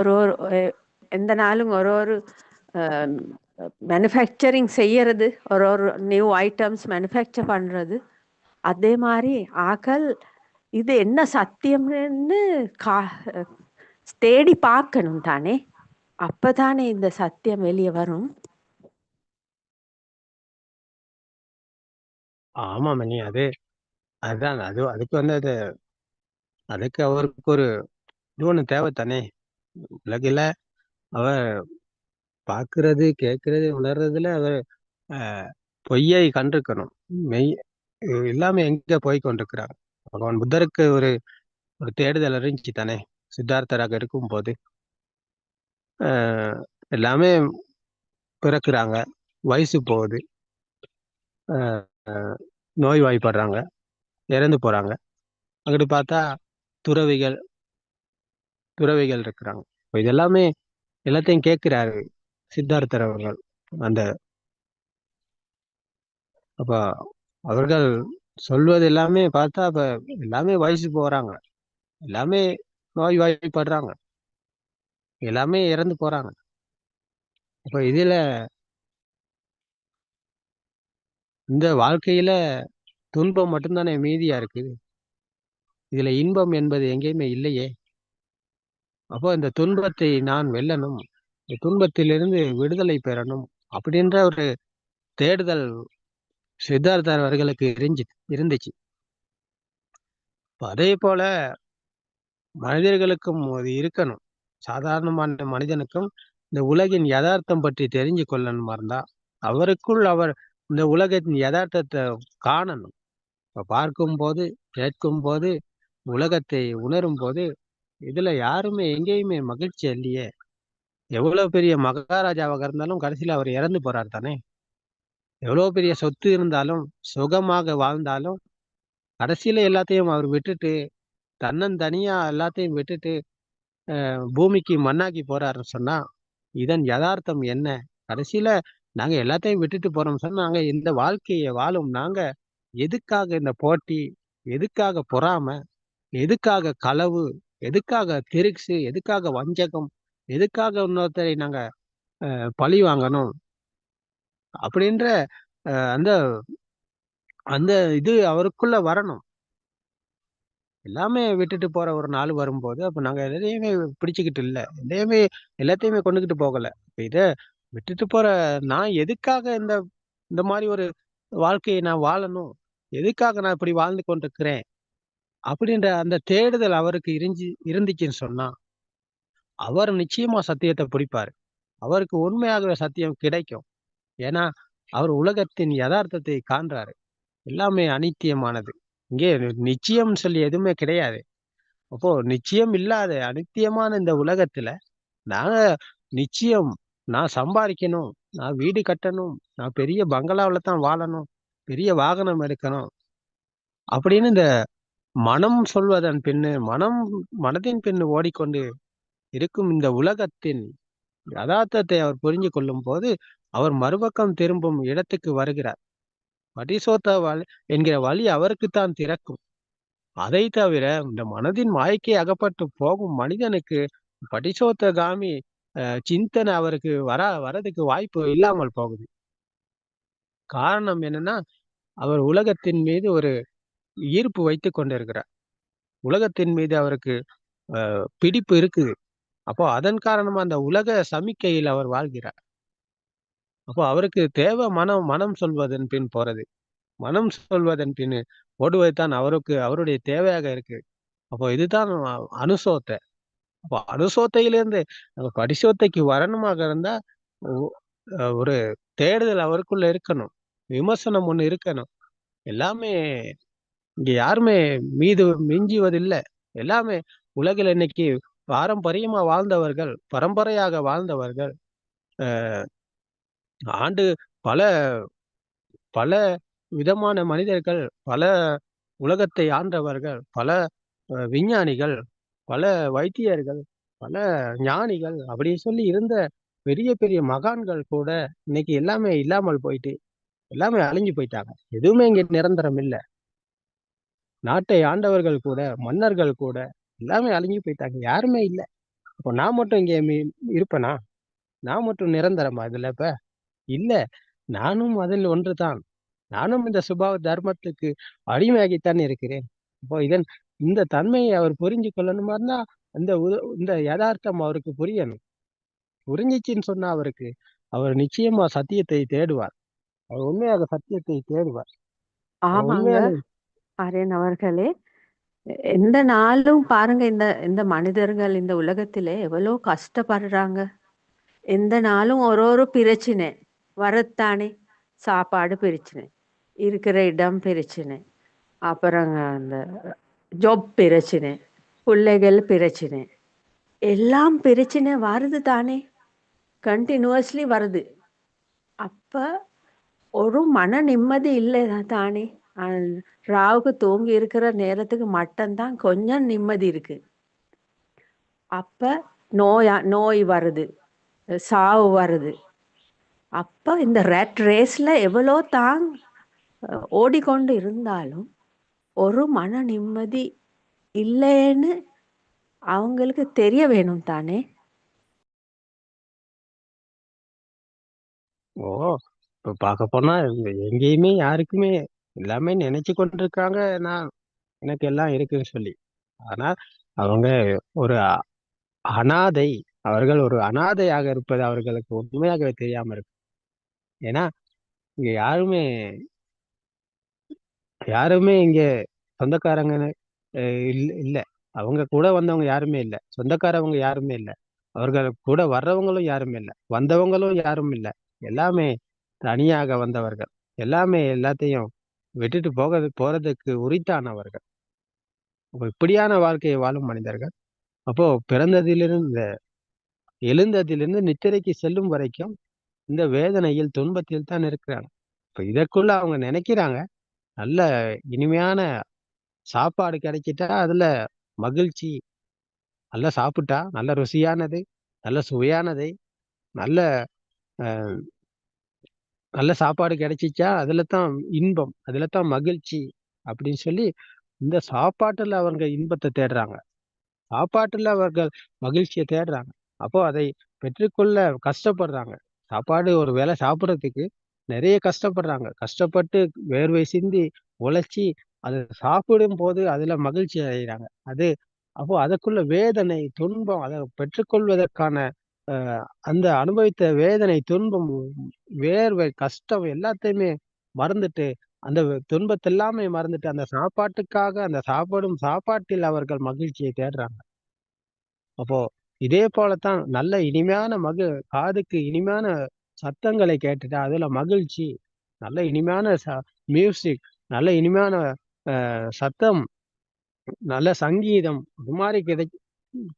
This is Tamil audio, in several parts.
ஒரு ஒரு எந்த நாளும் ஒரு ஒரு மேனுஃபேக்சரிங் செய்யறது ஒரு ஒரு நியூ ஐட்டம்ஸ் மேனுஃபேக்சர் பண்றது. அதே மாதிரி ஆக்கள் இது என்ன சத்தியம்னு கா தேடி பார்க்கணும் தானே. அப்பதானே இந்த சத்தியம் வெளியே வரும். ஆமா மணி. அது அதுதான் அது அதுக்கு வந்து அது அதுக்கு அவருக்கு ஒரு இது ஒண்ணு தேவை தானே உலகில அவர் பார்க்கறது கேட்கறது உணர்றதுல அவர் ஆஹ், பொய்யை கண்டிருக்கணும். மெய் எல்லாமே எங்க போய் கொண்டிருக்கிறாங்க பகவான் புத்தருக்கு ஒரு ஒரு தேடுதல் இருந்துச்சு தானே சித்தார்த்தராக இருக்கும் போது ஆஹ், எல்லாமே பிறக்குறாங்க வயசு போகுது. ஆஹ், நோய் வாய்ப்படுறாங்க இறந்து போறாங்க. அங்கிட்டு பார்த்தா துறவிகள் துறவிகள் இருக்கிறாங்க. இப்போ இது எல்லாமே எல்லாத்தையும் கேட்கிறாரு சித்தார்த்தர் அவர்கள் அந்த அப்ப அவர்கள் சொல்வது எல்லாமே பார்த்தா அப்ப எல்லாமே வயசு போறாங்க. எல்லாமே நோய் வாய்ப்படுறாங்க. எல்லாமே இறந்து போறாங்க. அப்ப இதுல இந்த வாழ்க்கையில துன்பம் மட்டும்தானே மீதியா இருக்குது? இதுல இன்பம் என்பது எங்கேயுமே இல்லையே. அப்போ இந்த துன்பத்தை நான் வெல்லணும் இந்த துன்பத்திலிருந்து விடுதலை பெறணும் அப்படின்ற ஒரு தேடுதல் சித்தார்த்தார் அவர்களுக்கு இருந்துச்சு. இருந்துச்சு அதே போல மனிதர்களுக்கும் அது இருக்கணும். சாதாரணமான மனிதனுக்கும் இந்த உலகின் யதார்த்தம் பற்றி தெரிஞ்சு கொள்ளணுமா இருந்தா அவருக்குள் அவர் இந்த உலகத்தின் யதார்த்தத்தை காணணும். இப்போ பார்க்கும் போது கேட்கும் போது உலகத்தை உணரும் போது இதுல யாருமே எங்கேயுமே மகிழ்ச்சி இல்லையே. எவ்வளவு பெரிய மகாராஜாவாக இருந்தாலும் கடைசியில அவர் இறந்து போறார் தானே? எவ்வளவு பெரிய சொத்து இருந்தாலும் சுகமாக வாழ்ந்தாலும் கடைசியில எல்லாத்தையும் அவர் விட்டுட்டு தன்னந்தனியா எல்லாத்தையும் விட்டுட்டு பூமிக்கு மண்ணாக்கி போறாருன்னு சொன்னா இதன் யதார்த்தம் என்ன? கடைசியில நாங்க எல்லாத்தையும் விட்டுட்டு போறோம் சொன்னா நாங்க இந்த வாழ்க்கையை வாழும் நாங்க எதுக்காக இந்த போட்டி எதுக்காக பொறாமை எதுக்காக களவு எதுக்காக திருக்ஸு? எதுக்காக வஞ்சகம்? எதுக்காக இன்னொருத்தரை நாங்க அஹ், பழி வாங்கணும்? அப்படின்ற அஹ், அந்த அந்த இது அவருக்குள்ள வரணும். எல்லாமே விட்டுட்டு போற ஒரு நாள் வரும்போது அப்ப நாங்க எதையுமே பிடிச்சுக்கிட்டு இல்ல. எதையுமே எல்லாத்தையுமே கொண்டுகிட்டு போகல. இதை இத விட்டுட்டு போற நான் எதுக்காக இந்த இந்த மாதிரி ஒரு வாழ்க்கையை நான் வாழணும்? எதுக்காக நான் இப்படி வாழ்ந்து கொண்டிருக்கிறேன்? அப்படின்ற அந்த தேடுதல் அவருக்கு இருந்து இருந்துச்சுன்னு சொன்னா அவர் நிச்சயமா சத்தியத்தை பிடிப்பாரு அவருக்கு உண்மையாகவே சத்தியம் கிடைக்கும். ஏன்னா அவர் உலகத்தின் யதார்த்தத்தை காண்றாரு. எல்லாமே அனித்தியமானது. இங்கே நிச்சயம் சொல்லி எதுவுமே கிடையாது. அப்போ நிச்சயம் இல்லாத அனித்தியமான இந்த உலகத்துல நாங்க நிச்சயம் நான் சம்பாதிக்கணும் நான் வீடு கட்டணும் நான் பெரிய பங்களாவில் தான் வாழணும் பெரிய வாகனம் எடுக்கணும் அப்படின்னு இந்த மனம் சொல்வதன் பின்னு மனம் மனதின் பின்னு ஓடிக்கொண்டு இருக்கும் இந்த உலகத்தின் யதார்த்தத்தை அவர் புரிஞ்சு கொள்ளும் போது அவர் மறுபக்கம் திரும்பும் இடத்துக்கு வருகிறார். பரிசோத்த வழி என்கிற வழி அவருக்குத்தான் திறக்கும். அதை தவிர இந்த மனதின் மாய்க்கை அகப்பட்டு போகும் மனிதனுக்கு படிசோத்த காமி அஹ், சிந்தனை அவருக்கு வர வரதுக்கு வாய்ப்பு இல்லாமல் போகுது. காரணம் என்னன்னா அவர் உலகத்தின் மீது ஒரு ஈர்ப்பு வைத்து கொண்டிருக்கிறார். உலகத்தின் மீது அவருக்கு அஹ், பிடிப்பு இருக்குது. அப்போ அதன் காரணமா அந்த உலக சமிக்கையில் அவர் வாழ்கிறார். அப்போ அவருக்கு தேவை மனம் மனம் சொல்வதன் பின் போறது. மனம் சொல்வதன் பின் ஓடுவது தான் அவருக்கு அவருடைய தேவையாக இருக்கு. அப்போ இதுதான் அனுசோத்தை. அப்போ அனுசோத்தையிலிருந்து படிசோத்தைக்கு வரணுமாக இருந்தா ஒரு தேடுதல் அவருக்குள்ள இருக்கணும். விமர்சனம் ஒண்ணு இருக்கணும். எல்லாமே இங்க யாருமே மீது மிஞ்சுவதில்லை. எல்லாமே உலகில் இன்னைக்கு பாரம்பரியமா வாழ்ந்தவர்கள் பரம்பரையாக வாழ்ந்தவர்கள். அஹ் ஆண்டு பல பல விதமான மனிதர்கள் பல உலகத்தை ஆண்டவர்கள் பல விஞ்ஞானிகள் பல வைத்தியர்கள் பல ஞானிகள் அப்படி சொல்லி இருந்த பெரிய பெரிய மகான்கள் கூட இன்னைக்கு எல்லாமே இல்லாமல் போயிட்டு எல்லாமே அழிஞ்சு போயிட்டாங்க. எதுவுமே இங்க நிரந்தரம் இல்லை. நாட்டை ஆண்டவர்கள் கூட மன்னர்கள் கூட எல்லாமே அழிஞ்சு போயிட்டாங்க. யாருமே இல்லை. அப்போ நான் மட்டும் இங்கே இருப்பேனா? நான் மட்டும் நிரந்தரமா இதுல இப்ப? இல்ல. நானும் அதில் ஒன்றுதான். நானும் இந்த சுபாவ தர்மத்துக்கு அடிமையாகித்தான் இருக்கிறேன். இப்போ இதன் இந்த தன்மையை அவர் புரிஞ்சு கொள்ளணுமான்னா இந்த உ- இந்த யதார்த்தம் அவருக்கு புரியணும். புரிஞ்சிச்சின்னு சொன்னா அவருக்கு அவர் நிச்சயமா சத்தியத்தை தேடுவார். அவர் உண்மையாக சத்தியத்தை தேடுவார். ஆமாங்க. ஆரியன் அவர்களே எந்த நாளும் பாருங்க இந்த இந்த மனிதர்கள் இந்த உலகத்திலே எவ்வளோ கஷ்டப்படுறாங்க. எந்த நாளும் ஒரு ஒரு பிரச்சனை வரத்தானே சாப்பாடு பிரச்சனை இருக்கிற இடம் பிரச்சனை அப்புறங்க அந்த ஜாப் பிரச்சனை பிள்ளைகள் பிரச்சனை எல்லாம் பிரச்சனை வருது தானே கண்டினியூஸ்லி வருது. அப்போ ஒரு மன நிம்மதி இல்லை தானே? ராவுக்கு தூங்கி இருக்கிற நேரத்துக்கு மட்டும்தான் கொஞ்சம் நிம்மதி இருக்கு. அப்ப நோயா நோய் வருது சாவு வருது. அப்ப இந்த ரெட் ரேஸ்ல எவ்வளோ தான் ஓடிக்கொண்டு இருந்தாலும் ஒரு மன நிம்மதி இல்லைன்னு அவங்களுக்கு தெரிய வேணும் தானே? ஓ இப்ப பார்க்க போனா எங்கேயுமே யாருக்குமே எல்லாமே நினைச்சு கொண்டிருக்காங்க. நான் எனக்கு எல்லாம் இருக்குன்னு சொல்லி. ஆனா அவங்க ஒரு அ- அனாதை அவர்கள் ஒரு அனாதையாக இருப்பது அவர்களுக்கு உண்மையாகவே தெரியாம இருக்கு. ஏன்னா இங்க யாருமே யாருமே இங்க சொந்தக்காரங்க அஹ், இல்ல இல்ல. அவங்க கூட வந்தவங்க யாருமே இல்ல. சொந்தக்காரவங்க யாருமே இல்ல. அவர்கள் கூட வர்றவங்களும் யாருமே இல்ல. வந்தவங்களும் யாரும் இல்ல. எல்லாமே தனியாக வந்தவர்கள். எல்லாமே எல்லாத்தையும் விட்டுட்டு போக போறதுக்கு உரித்தானவர்கள். அப்போ இப்படியான வாழ்க்கையை வாழும் மனிதர்கள். அப்போ பிறந்ததிலிருந்து எழுந்ததிலிருந்து நித்திரைக்கு செல்லும் வரைக்கும் இந்த வேதனையில் துன்பத்தில் தான் இருக்கிறாங்க. இப்போ இதற்குள்ள அவங்க நினைக்கிறாங்க நல்ல இனிமையான சாப்பாடு கிடைச்சிட்டா அதுல மகிழ்ச்சி நல்லா சாப்பிட்டா நல்ல ருசியானது நல்ல சுவையானது நல்ல அஹ், நல்ல சாப்பாடு கிடைச்சிச்சா அதுல தான் இன்பம் அதில் தான் மகிழ்ச்சி அப்படின்னு சொல்லி இந்த சாப்பாட்டில் அவங்க இன்பத்தை தேடுறாங்க. சாப்பாட்டில் அவர்கள் மகிழ்ச்சியை தேடுறாங்க. அப்போ அதை பெற்றுக்கொள்ள கஷ்டப்படுறாங்க. சாப்பாடு ஒரு வேளை சாப்பிட்றதுக்கு நிறைய கஷ்டப்படுறாங்க. கஷ்டப்பட்டு வேர்வை சிந்தி உழைச்சி அதை சாப்பிடும் போது அதுல மகிழ்ச்சி அடைகிறாங்க. அது அப்போ அதற்குள்ள வேதனை துன்பம் அதை பெற்றுக்கொள்வதற்கான அந்த அனுபவித்த வேதனை துன்பம் வேர்வை கஷ்டம் எல்லாத்தையுமே மறந்துட்டு அந்த துன்பத்தை எல்லாமே மறந்துட்டு அந்த சாப்பாட்டுக்காக அந்த சாப்பிடும் சாப்பாட்டில் அவர்கள் மகிழ்ச்சியை தேடுறாங்க. அப்போ இதே போலத்தான் நல்ல இனிமையான மகு காதுக்கு இனிமையான சத்தங்களை கேட்டுட்டு அதுல மகிழ்ச்சி நல்ல இனிமையான ச மியூசிக் நல்ல இனிமையான அஹ், சத்தம் நல்ல சங்கீதம் இது மாதிரி கிடை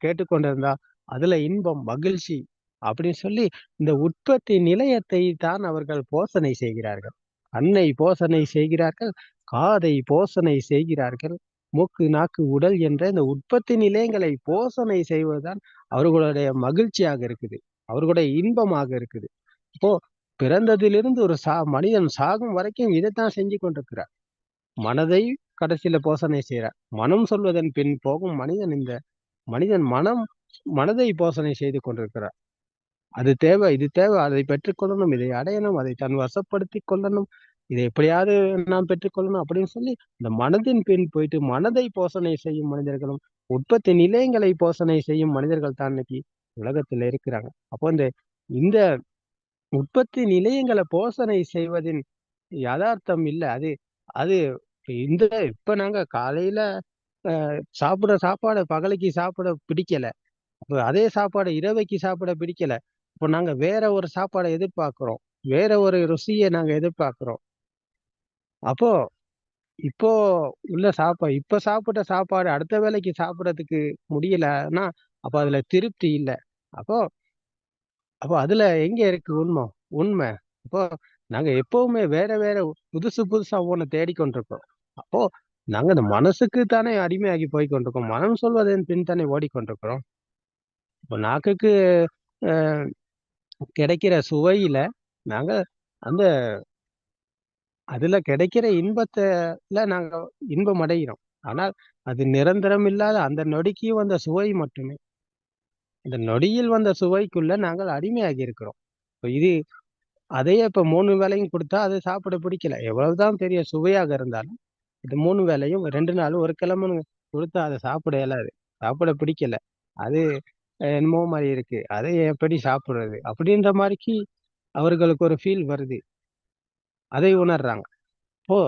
கேட்டுக்கொண்டிருந்தா அதுல இன்பம் மகிழ்ச்சி அப்படின்னு சொல்லி இந்த உற்பத்தி நிலையத்தை தான் அவர்கள் போசனை செய்கிறார்கள். கண்ணை போசனை செய்கிறார்கள் காதை போசனை செய்கிறார்கள் மூக்கு நாக்கு உடல் என்ற இந்த உற்பத்தி நிலையங்களை போசனை செய்வதுதான் அவர்களுடைய மகிழ்ச்சியாக இருக்குது அவர்களுடைய இன்பமாக இருக்குது. இப்போ பிறந்ததிலிருந்து ஒரு சா மனிதன் சாகும் வரைக்கும் இதைத்தான் செஞ்சு கொண்டிருக்கிறார். மனதை கடைசியில போசனை செய்கிறார். மனம் சொல்வதன் பின் போகும் மனிதன் இந்த மனிதன் மனம் மனதை போசனை செய்து கொண்டிருக்கிறார். அது தேவை இது தேவை. அதை பெற்றுக்கொள்ளணும் இதை அடையணும் அதை தன் வசப்படுத்தி கொள்ளணும். இதை எப்படியாவது நாம் பெற்றுக்கொள்ளணும் அப்படின்னு சொல்லி இந்த மனதின் பின் போயிட்டு மனதை போசனை செய்யும் மனிதர்களும் உற்பத்தி நிலையங்களை போசனை செய்யும் மனிதர்கள் தான் இன்னைக்கு உலகத்துல இருக்கிறாங்க. அப்போ இந்த இந்த உற்பத்தி நிலையங்களை போசனை செய்வதின் யதார்த்தம் இல்லை. அது அது இந்த இப்ப நாங்க காலையில அஹ், சாப்பிட சாப்பாடு பகலைக்கு சாப்பிட பிடிக்கல. அப்ப அதே சாப்பாடு இரவைக்கு சாப்பிட பிடிக்கல. இப்போ நாங்க வேற ஒரு சாப்பாடை எதிர்பார்க்கிறோம். வேற ஒரு ருசியை நாங்க எதிர்பார்க்கிறோம். அப்போ இப்போ உள்ள சாப்பா இப்ப சாப்பிட்ட சாப்பாடு அடுத்த வேளைக்கு சாப்பிடறதுக்கு முடியலன்னா அப்ப அதுல திருப்தி இல்லை. அப்போ அப்போ அதுல எங்க இருக்கு உண்மை? உண்மை. அப்போ நாங்க எப்பவுமே வேற வேற புதுசு புதுசா ஒண்ணு தேடிக்கொண்டிருக்கோம் அப்போ நாங்க இந்த மனசுக்கு தானே அடிமையாகி போய் கொண்டிருக்கோம். மனம் சொல்வதன் பின் தானே ஓடிக்கொண்டிருக்கிறோம் இப்போ நாக்குக்கு கிடைக்கிற சுவையில நாங்க அந்த அதுல கிடைக்கிற இன்பத்துல நாங்க இன்பம் அடைகிறோம் ஆனால் அது நிரந்தரம் இல்லாத அந்த நொடிக்கு வந்த சுவை மட்டுமே. இந்த நொடியில் வந்த சுவைக்குள்ள நாங்கள் அடிமையாகி இருக்கிறோம். இது அதையே இப்ப மூணு வேலையும் கொடுத்தா அது சாப்பிட பிடிக்கல. எவ்வளவுதான் பெரிய சுவையாக இருந்தாலும் இது மூணு வேலையும் ரெண்டு நாள் ஒரு கிழமை கொடுத்தா அதை சாப்பிட இயலாது. சாப்பிட பிடிக்கல. அது என்னமோ மாதிரி இருக்கு. அதை எப்படி சாப்பிடுறது? அப்படின்ற மாதிரிக்கு அவர்களுக்கு ஒரு ஃபீல் வருது. அதை உணர்றாங்க. அப்போ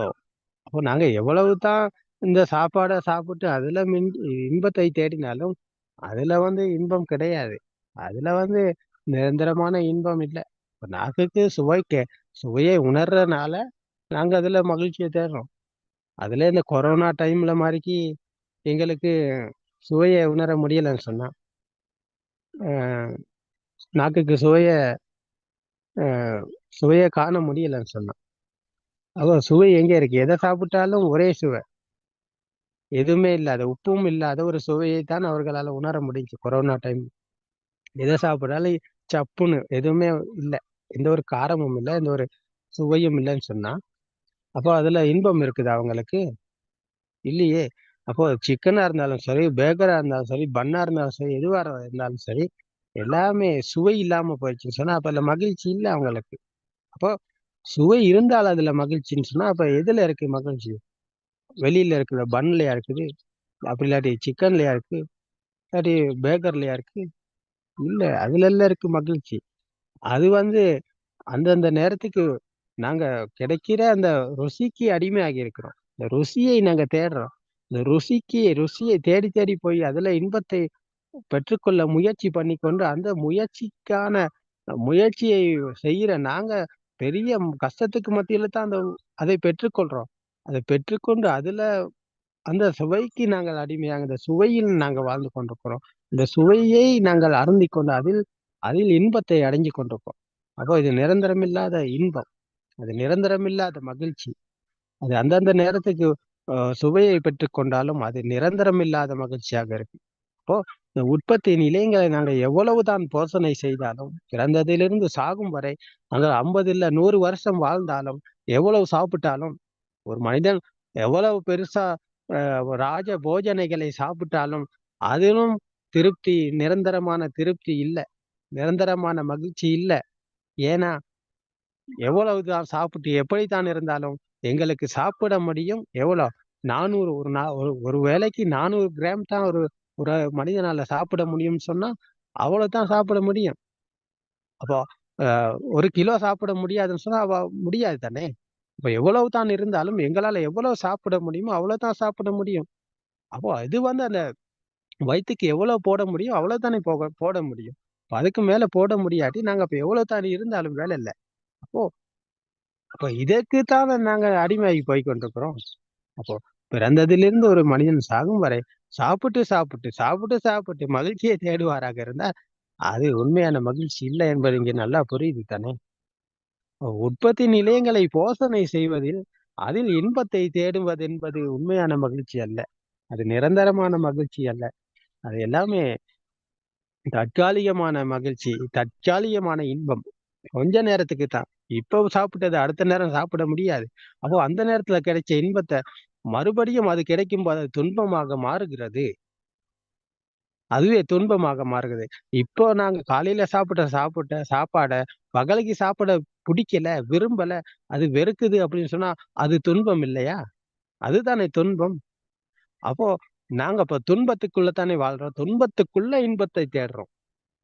அப்போ நாங்க எவ்வளவுதான் இந்த சாப்பாடை சாப்பிட்டு அதுல மின் இன்பத்தை தேடினாலும் அதுல வந்து இன்பம் கிடையாது. அதுல வந்து நிரந்தரமான இன்பம் இல்லை. இப்போ நாக்குக்கு சுவைக்க சுவையை உணர்றதுனால நாங்க அதுல மகிழ்ச்சியை தேடுறோம். அதுல இந்த கொரோனா டைம்ல மாதிரிக்கு எங்களுக்கு சுவையை உணர முடியலைன்னு சொன்னா நாக்குக்கு சுவைய ஆஹ் சுவையை காண முடியலன்னு சொன்னான். அப்போ சுவை எங்கே இருக்கு? எதை சாப்பிட்டாலும் ஒரே சுவை. எதுவுமே இல்லாத உப்பும் இல்லாத ஒரு சுவையை தான் அவர்களால உணர முடிஞ்சு கொரோனா டைம் எதை சாப்பிட்டாலும் சப்புன்னு எதுவுமே இல்லை. எந்த ஒரு காரமும் இல்லை எந்த ஒரு சுவையும் இல்லைன்னு சொன்னா அப்போ அதுல இன்பம் இருக்குது அவங்களுக்கு? இல்லையே. அப்போ சிக்கனா இருந்தாலும் சரி பேக்கரா இருந்தாலும் சரி பன்னா இருந்தாலும் சரி எதுவா இருந்தாலும் சரி எல்லாமே சுவை இல்லாம போயிடுச்சுன்னு சொன்னா அப்ப அதுல மகிழ்ச்சி இல்லை அவங்களுக்கு. அப்போ சுவை இருந்தால் அதுல மகிழ்ச்சின்னு சொன்னா அப்ப எதுல இருக்கு மகிழ்ச்சி? வெளியில இருக்கிற பன்லயா இருக்குது அப்படி இல்லாட்டி சிக்கன்லயா இருக்கு இல்லாட்டி பேக்கர்லயா இருக்கு? இல்ல அதுல எல்லாம் இருக்கு மகிழ்ச்சி. அது வந்து அந்தந்த நேரத்துக்கு நாங்க கிடைக்கிற அந்த ருசிக்கு அடிமையாகி இருக்கிறோம். இந்த ருசியை நாங்க தேடுறோம். இந்த ருசிக்கு ருசியை தேடி தேடி போய் அதுல இன்பத்தை பெற்றுக்கொள்ள முயற்சி பண்ணி கொண்டு அந்த முயற்சிக்கான முயற்சியை செய்யற நாங்க பெரிய கஷ்டத்துக்கு மத்தியில தான் அந்த அதை பெற்றுக்கொள்றோம். அதை பெற்றுக்கொண்டு அதுல அந்த சுவைக்கு நாங்கள் அடிமையாக இந்த சுவையில் நாங்கள் வாழ்ந்து கொண்டிருக்கிறோம். இந்த சுவையை நாங்கள் அருந்தி கொண்டு அதில் அதில் இன்பத்தை அடைஞ்சு கொண்டிருக்கோம் அப்போ இது நிரந்தரமில்லாத இன்பம். அது நிரந்தரமில்லாத மகிழ்ச்சி. அது அந்தந்த நேரத்துக்கு சுவையை சுவையை பெற்றுக்கொண்டாலும் அது நிரந்தரமில்லாத மகிழ்ச்சியாக இருக்கு இப்போ இந்த உற்பத்தி நிலையங்களை நாங்கள் எவ்வளவுதான் போஷணை செய்தாலும் பிறந்ததிலிருந்து சாகும் வரை நாங்கள் ஐம்பது இல்ல நூறு வருஷம் வாழ்ந்தாலும் எவ்வளவு சாப்பிட்டாலும் ஒரு மனிதன் எவ்வளவு பெருசா அஹ், ராஜ போஜனைகளை சாப்பிட்டாலும் அதிலும் திருப்தி நிரந்தரமான திருப்தி இல்லை. நிரந்தரமான மகிழ்ச்சி இல்லை. ஏன்னா எவ்வளவுதான் சாப்பிட்டு எப்படித்தான் இருந்தாலும் எங்களுக்கு சாப்பிட முடியும். எவ்வளவு நானூறு ஒரு நா ஒரு ஒரு வேளைக்கு நானூறு கிராம் தான் ஒரு ஒரு மனிதனால சாப்பிட முடியும்னு சொன்னா அவ்வளவுதான் சாப்பிட முடியும். அப்போ அஹ், ஒரு கிலோ சாப்பிட முடியாதுன்னு சொன்னா அவ முடியாது தானே? இப்போ எவ்வளவு தான் இருந்தாலும் எங்களால எவ்வளவு சாப்பிட முடியுமோ அவ்வளவுதான் சாப்பிட முடியும். அப்போ இது வந்து அந்த வயிற்றுக்கு எவ்வளவு போட முடியும் அவ்வளவுதானே போக போட முடியும். அதுக்கு மேல போட முடியாட்டி நாங்க அப்ப எவ்வளவு தான் இருந்தாலும் வேலை இல்லை. அப்போ அப்போ இதற்கு தான் நாங்க அடிமையாகி போய் கொண்டிருக்கிறோம். அப்போ பிறந்ததிலிருந்து ஒரு மனிதன் சாகும் வரை சாப்பிட்டு சாப்பிட்டு சாப்பிட்டு சாப்பிட்டு மகிழ்ச்சியை தேடுவாராக இருந்தா அது உண்மையான மகிழ்ச்சி இல்லை என்பது இங்கே நல்லா புரியுது தானே? உற்பத்தி நிலையங்களை போசனை செய்வதில் அதில் இன்பத்தை தேடுவது என்பது உண்மையான மகிழ்ச்சி அல்ல. அது நிரந்தரமான மகிழ்ச்சி அல்ல. அது எல்லாமே தற்காலிகமான மகிழ்ச்சி தற்காலிகமான இன்பம். கொஞ்ச நேரத்துக்கு தான். இப்போ சாப்பிட்டது அடுத்த நேரம் சாப்பிட முடியாது. அப்போ அந்த நேரத்துல கிடைச்ச இன்பத்தை மறுபடியும் அது கிடைக்கும் போது அது துன்பமாக மாறுகிறது. அதுவே துன்பமாக மாறுகிறது. இப்போ நாங்க காலையில சாப்பிட்ட சாப்பிட்ட சாப்பாடை பகலைக்கு சாப்பிட பிடிக்கல விரும்பல அது வெறுக்குது அப்படின்னு சொன்னா அது துன்பம் இல்லையா? அதுதானே துன்பம். அப்போ நாங்க இப்ப துன்பத்துக்குள்ள தானே வாழ்றோம். துன்பத்துக்குள்ள இன்பத்தை தேடுறோம்.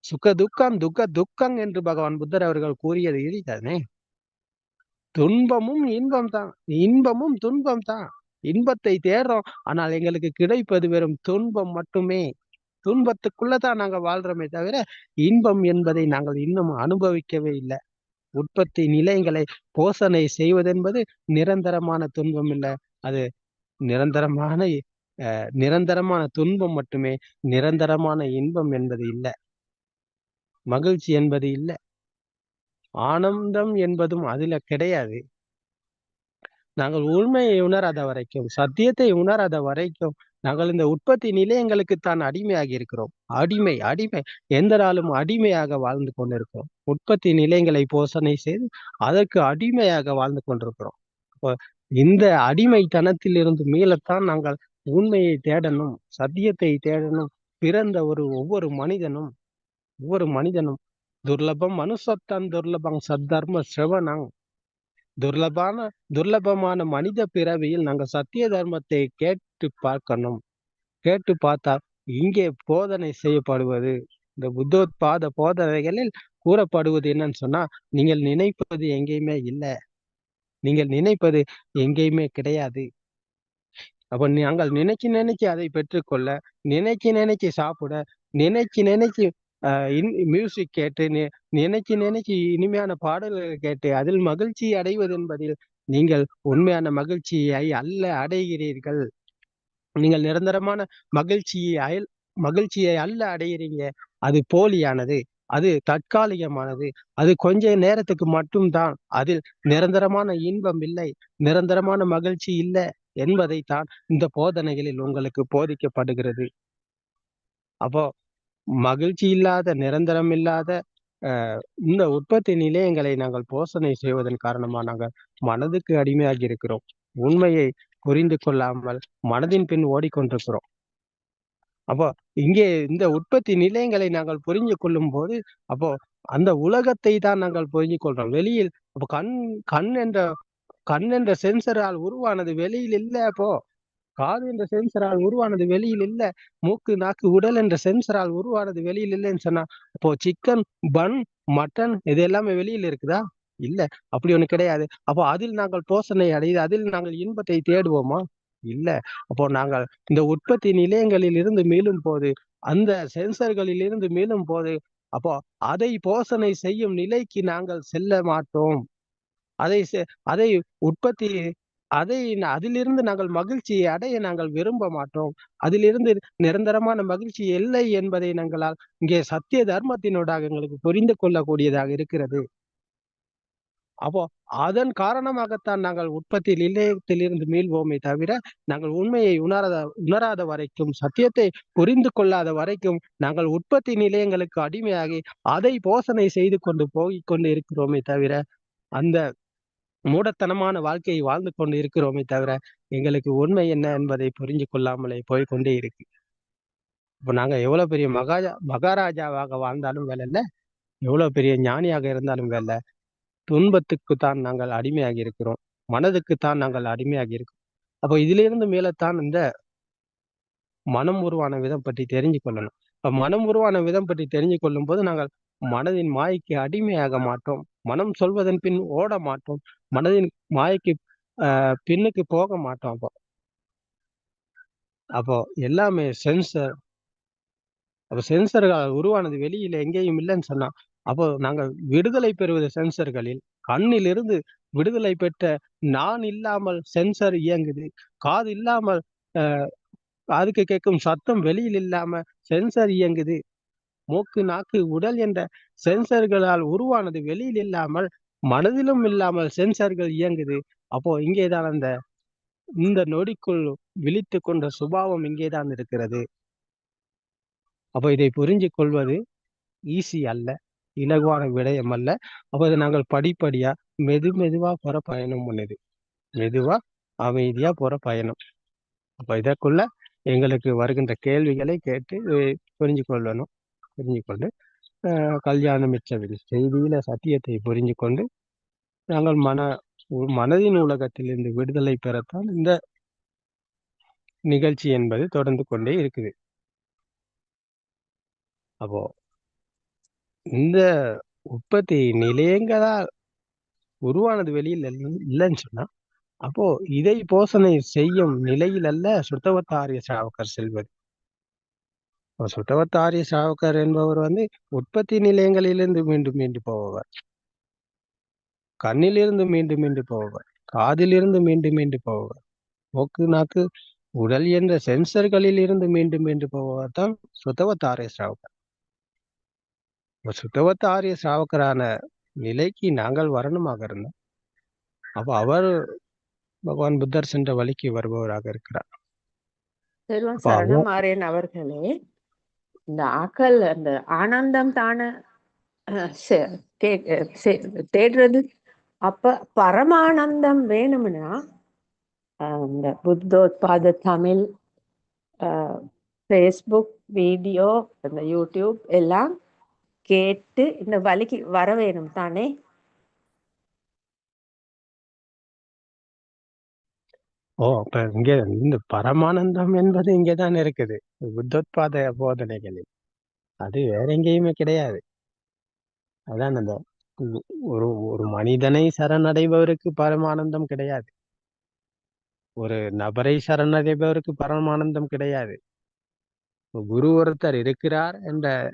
சுக துக்கம் துக்க துக்கம் என்று பகவான் புத்தர் அவர்கள் கூறியது இதுதானே? துன்பமும் இன்பம் தான் இன்பமும் துன்பம் தான் இன்பத்தை தேடுறோம். ஆனால் எங்களுக்கு கிடைப்பது வெறும் துன்பம் மட்டுமே. துன்பத்துக்குள்ளதான் நாங்க வாழ்றோமே தவிர இன்பம் என்பதை நாங்கள் இன்னும் அனுபவிக்கவே இல்லை. உற்பத்தி நிலையங்களை போஷனை செய்வதென்பது நிரந்தரமான துன்பம் இல்லை. அது நிரந்தரமான அஹ், நிரந்தரமான துன்பம் மட்டுமே. நிரந்தரமான இன்பம் என்பது இல்லை. மகிழ்ச்சி என்பது இல்லை. ஆனந்தம் என்பதும் அதுல கிடையாது. நாங்கள் உண்மையை உணராத வரைக்கும் சத்தியத்தை உணராத வரைக்கும் நாங்கள் இந்த உற்பத்தி நிலையங்களுக்கு தான் அடிமையாகி இருக்கிறோம். அடிமை அடிமை. எந்த நாளும் அடிமையாக வாழ்ந்து கொண்டிருக்கிறோம். உற்பத்தி நிலையங்களை போஷணை செய்து அதற்கு அடிமையாக வாழ்ந்து கொண்டிருக்கிறோம். இந்த அடிமைத்தனத்திலிருந்து மீளத்தான் நாங்கள் உண்மையை தேடணும் சத்தியத்தை தேடணும் பிறந்த ஒரு ஒவ்வொரு மனிதனும் ஒவ்வொரு மனிதனும் துர்லபம் மனுஷத்தான் துர்லபம் சத்தர்ம சிரவணம். துர்லபான துர்லபமான மனித பிறவியில் நாங்க சத்திய தர்மத்தை கேட்டு பார்க்கணும். கேட்டு பார்த்தா இங்கே போதனை செய்யப்படுவது. இந்த புத்தோத்பாத போதனைகளில் கூறப்படுவது என்னன்னு சொன்னா நீங்கள் நினைப்பது எங்கேயுமே இல்லை. நீங்கள் நினைப்பது எங்கேயுமே கிடையாது. அப்ப நாங்கள் நினைச்சு நினைச்சு அதை பெற்றுக்கொள்ள நினைச்சு நினைச்சு சாப்பிட நினைச்சு நினைச்சு மியூசிக் கேட்டு நினைச்சு நினைச்சு இனிமையான பாடல்களை கேட்டு அதில் மகிழ்ச்சி அடைவது என்பதில் நீங்கள் உண்மையான மகிழ்ச்சியை அல்ல அடைகிறீர்கள். நீங்கள் நிரந்தரமான மகிழ்ச்சியை அயல் மகிழ்ச்சியை அல்ல அடைகிறீங்க. அது போலியானது அது தற்காலிகமானது அது கொஞ்ச நேரத்துக்கு மட்டும்தான் அதில் நிரந்தரமான இன்பம் இல்லை நிரந்தரமான மகிழ்ச்சி இல்லை என்பதைத்தான் இந்த போதனைகளில் உங்களுக்கு போதிக்கப்படுகிறது. அப்போ மகிழ்ச்சி இல்லாத நிரந்தரம் இல்லாத இந்த உற்பத்தி நிலையங்களை நாங்கள் போஷணை செய்வதன் காரணமா நாங்கள் மனதுக்கு அடிமையாகி இருக்கிறோம். உண்மையை புரிந்து கொள்ளாமல் மனதின் பின் ஓடிக்கொண்டிருக்கிறோம். அப்போ இங்கே இந்த உற்பத்தி நிலையங்களை நாங்கள் புரிஞ்சு கொள்ளும் போது அப்போ அந்த உலகத்தை தான் நாங்கள் புரிஞ்சு கொள்றோம். வெளியில் அப்போ கண் கண் என்ற கண் என்ற சென்சரால் உருவானது வெளியில் இல்லை அப்போ. காது என்ற சென்சரால் உருவானது வெளியில் இல்ல மூக்கு நாக்கு உடல் என்ற சென்சரால் உருவானது வெளியில் இல்லைன்னு சொன்னா அப்போ சிக்கன் பன் மட்டன் இது எல்லாமே வெளியில் இருக்குதா? இல்ல அப்படி ஒண்ணு கிடையாது. அப்போ அதில் நாங்கள் போஷனை அடையுது அதில் நாங்கள் இன்பத்தை தேடுவோமா? இல்ல. அப்போ நாங்கள் இந்த உற்பத்தி நிலையங்களில் இருந்து மீளும் போது அந்த சென்சர்களில் இருந்து மீளும் போது அப்போ அதை போஷனை செய்யும் நிலைக்கு நாங்கள் செல்ல மாட்டோம். அதை அதை உற்பத்தி அதை அதிலிருந்து நாங்கள் மகிழ்ச்சியை அடைய நாங்கள் விரும்ப மாட்டோம். அதிலிருந்து நிரந்தரமான மகிழ்ச்சி இல்லை என்பதை நாங்களால் இங்கே சத்திய தர்மத்தினோடாக எங்களுக்கு புரிந்து கொள்ளக்கூடியதாக இருக்கிறது. அப்போ அதன் காரணமாகத்தான் நாங்கள் உற்பத்தி நிலையத்திலிருந்து மீள்வோமே தவிர நாங்கள் உண்மையை உணராத உணராத வரைக்கும் சத்தியத்தை புரிந்து கொள்ளாத வரைக்கும் நாங்கள் உற்பத்தி நிலையங்களுக்கு அடிமையாகி அதை போசனை செய்து கொண்டு போகிக் கொண்டு இருக்கிறோமே தவிர அந்த மூடத்தனமான வாழ்க்கையை வாழ்ந்து கொண்டு இருக்கிறோமே தவிர எங்களுக்கு உண்மை என்ன என்பதை புரிஞ்சு கொள்ளாமலே போய்கொண்டே இருக்கு. இப்போ நாங்க எவ்வளவு பெரிய மகாஜா மகாராஜாவாக வாழ்ந்தாலும் வேலை இல்லை எவ்வளவு பெரிய ஞானியாக இருந்தாலும் வேலை துன்பத்துக்கு தான் நாங்கள் அடிமையாகி இருக்கிறோம் மனதுக்கு தான் நாங்கள் அடிமையாகி இருக்கோம். அப்போ இதிலிருந்து மேலத்தான் இந்த மனம் உருவான விதம் பற்றி தெரிஞ்சு கொள்ளணும். இப்போ மனம் உருவான விதம் பற்றி தெரிஞ்சு கொள்ளும் போது நாங்கள் மனதின் மாய்க்கு அடிமையாக மாட்டோம். மனம் சொல்வதன் பின் ஓட மாட்டோம். மனதின் மாயக்கு பின்னுக்கு போக மாட்டோம் அப்போ. அப்போ எல்லாமே சென்சர் அப்போ சென்சர்கள் உருவானது வெளியில எங்கேயும் இல்லைன்னு சொன்னா அப்போ நாங்கள் விடுதலை பெறுவது சென்சர்களில் கண்ணிலிருந்து விடுதலை பெற்ற நான் இல்லாமல் சென்சர் இயங்குது. காது இல்லாமல் காதுக்கு கேட்கும் சத்தம் வெளியில் இல்லாம சென்சர் இயங்குது. மூக்கு நாக்கு உடல் என்ற சென்சர்களால் உருவானது வெளியில் இல்லாமல் மனதிலும் இல்லாமல் சென்சர்கள் இயங்குது. அப்போ இங்கேதான் அந்த இந்த நொடிக்குள் விழித்து கொண்ட சுபாவம் இங்கேதான் இருக்கிறது. அப்போ இதை புரிஞ்சு கொள்வது ஈஸி அல்ல இலகுவான விடயம் அல்ல. அப்போ நாங்கள் படிப்படியா மெது மெதுவா போற பயணம் பண்ணுது. மெதுவா அமைதியா போற பயணம். அப்ப இதற்குள்ள எங்களுக்கு வருகின்ற கேள்விகளை கேட்டு புரிஞ்சு கொள்ளணும். புரிஞ்சு கொண்டு கல்யாணம் மிச்சவிதி செய்தியில சத்தியத்தை புரிஞ்சு கொண்டு நாங்கள் மன மனதின் உலகத்திலிருந்து விடுதலை பெறத்தான் இந்த நிகழ்ச்சி என்பது தொடர்ந்து கொண்டே இருக்குது. அப்போ இந்த உற்பத்தி நிலையங்கதா உருவானது வெளியில் இல்லைன்னு சொன்னா அப்போ இதை போசனை செய்யும் நிலையில் அல்ல சுத்தவத்தாரிய சாவக்கர் செல்வது. சுத்தவத்தாரிய சாவக்கர் என்பவர் வந்து உற்பத்தி நிலையங்களிலிருந்து மீண்டும் மீண்டும் போபவர். கண்ணிலிருந்து மீண்டும் மீண்டும் போபவர். காதிலிருந்து மீண்டும் மீண்டும் போபவர். மூக்கு நாக்கு உடல் என்ற சென்சர்களில் இருந்து மீண்டும் மீண்டும் போபவர் தான் சுத்தவத்தாரிய சாவக்கர். சுத்தவத்தாரிய சாவக்கரான நிலைக்கு நாங்கள் வரணுமாக இருந்தோம். அப்ப அவர் பகவான் புத்தர் சென்ற வழிக்கு வருபவராக இருக்கிறார். அவர்களே. இந்த ஆக்கல் அந்த ஆனந்தம் தானே தேடுறது. அப்ப பரமானந்தம் வேணும்னா இந்த புத்தோத்பாத தமிழ் ஃபேஸ்புக் வீடியோ அந்த யூடியூப் எல்லாம் கேட்டு இந்த வலிக்கு வர வேணும் தானே? ஓ அப்ப இங்க இந்த பரமானந்தம் என்பது இங்கதான் இருக்குது. புத்தோத்பாத போதனைகளில். அது வேற எங்கேயுமே கிடையாது. அதான் அந்த ஒரு ஒரு மனிதனை சரணடைபவருக்கு பரமானந்தம் கிடையாது. ஒரு நபரை சரணடைபவருக்கு பரமானந்தம் கிடையாது. குரு ஒருத்தர் இருக்கிறார் என்ற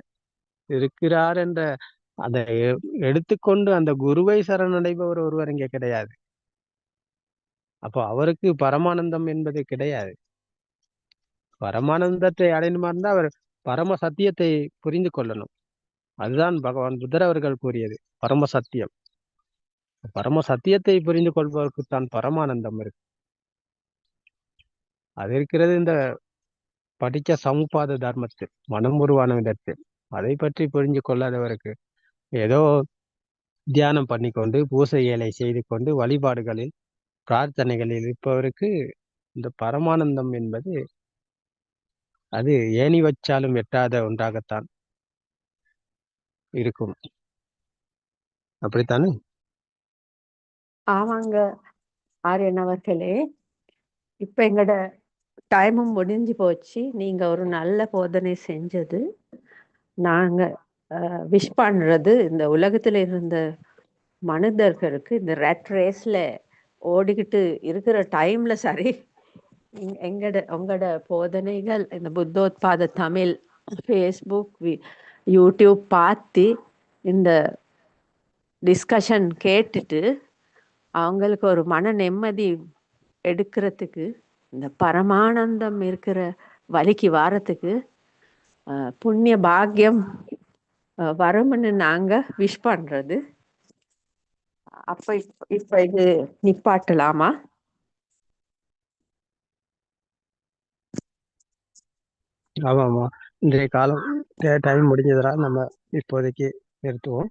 இருக்கிறார் என்ற அதை எ- எடுத்துக்கொண்டு அந்த குருவை சரணடைபவர் ஒருவர் இங்கே கிடையாது. அப்போ அவருக்கு பரமானந்தம் என்பது கிடையாது. பரமானந்தத்தை அடையணுமா இருந்தால் அவர் பரம சத்தியத்தை புரிந்து கொள்ளணும். அதுதான் பகவான் புத்தர் அவர்கள் கூறியது பரம சத்தியம். பரம சத்தியத்தை புரிந்து கொள்பவருக்கு தான் பரமானந்தம் இருக்கு. அது இருக்கிறது இந்த படிச்ச சமுபாத தர்மத்தில் மனம் உருவான விதத்தில். அதை பற்றி புரிஞ்சு கொள்ளாதவருக்கு ஏதோ தியானம் பண்ணிக்கொண்டு பூசை ஏலை செய்து கொண்டு வழிபாடுகளில் பிரார்த்தனைகளில் இருப்பவருக்கு இந்த பரமானந்தம் என்பது அது ஏணி வச்சாலும் எட்டாத ஒன்றாகத்தான் இருக்கும். அப்படித்தானே? ஆமாங்க ஆரியன் அவர்களே. இப்ப எங்கட டைமும் முடிஞ்சு போச்சு. நீங்க ஒரு நல்ல போதனை செஞ்சது. நாங்க விஷ் பண்றது இந்த உலகத்துல இருந்த மனிதர்களுக்கு இந்த ரெட் ரேஸ்ல ஓடிக்கிட்டு இருக்கிற டைம்ல சரி. எங்கட உங்களோட போதனைகள் இந்த புத்தோத்பாத தமிழ் ஃபேஸ்புக் யூடியூப் பார்த்து இந்த டிஸ்கஷன் கேட்டுட்டு அவங்களுக்கு ஒரு மன நிம்மதி எடுக்கிறதுக்கு இந்த பரமானந்தம் இருக்கிற வழிக்கு வாரத்துக்கு புண்ணிய பாக்கியம் வரும்னு நாங்கள் விஷ் பண்ணுறது அப்ப இப்ப இது நிப்பாட்டலாமா? ஆமா ஆமா இன்றைய காலம் டைம் முடிஞ்சதுனால நம்ம இப்போதைக்கு நிறுத்துவோம்.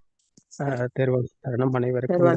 அஹ் தேர்வு தருணம் அனைவருக்கும்